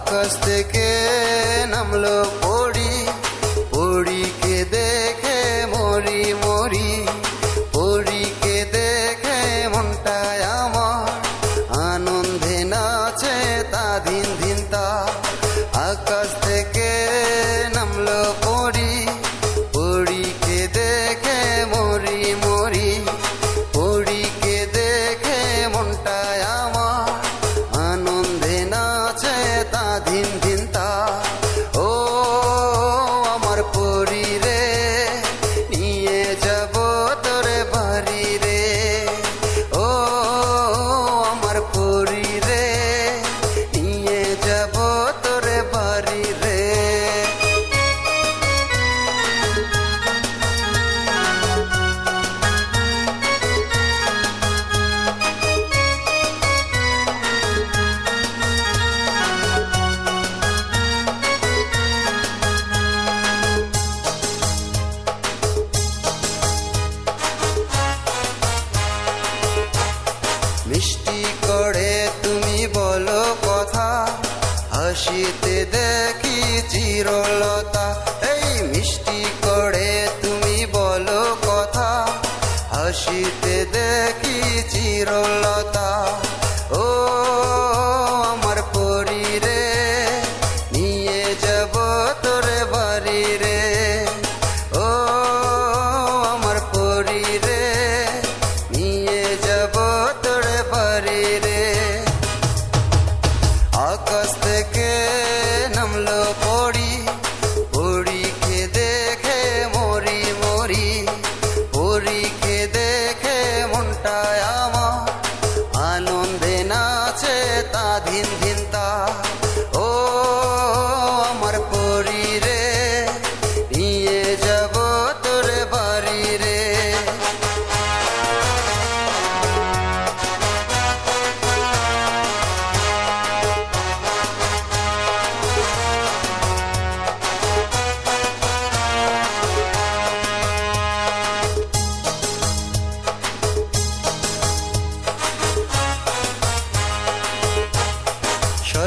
আকাশ থেকে নামলো পড়ি din din হাসিতে দেখি চিরলতা এই মিষ্টি করে তুমি বলো কথা। হাসিতে দেখি চিরলতা भिन्ता भिन् भिन्ता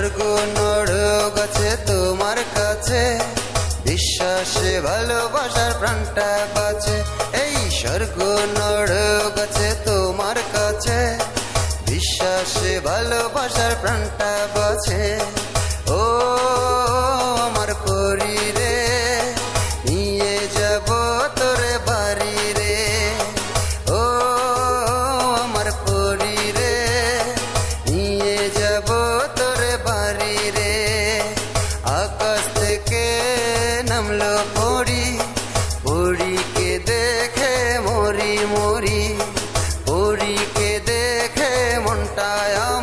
আমার কোনোর গছে তোমার কাছে। বিশ্বাসে ভালোবাসার প্রাণটা বাঁচে। এই স্বর্গ নরক আছে তোমার কাছে। বিশ্বাসে ভালোবাসার প্রাণটা বাঁচে। आया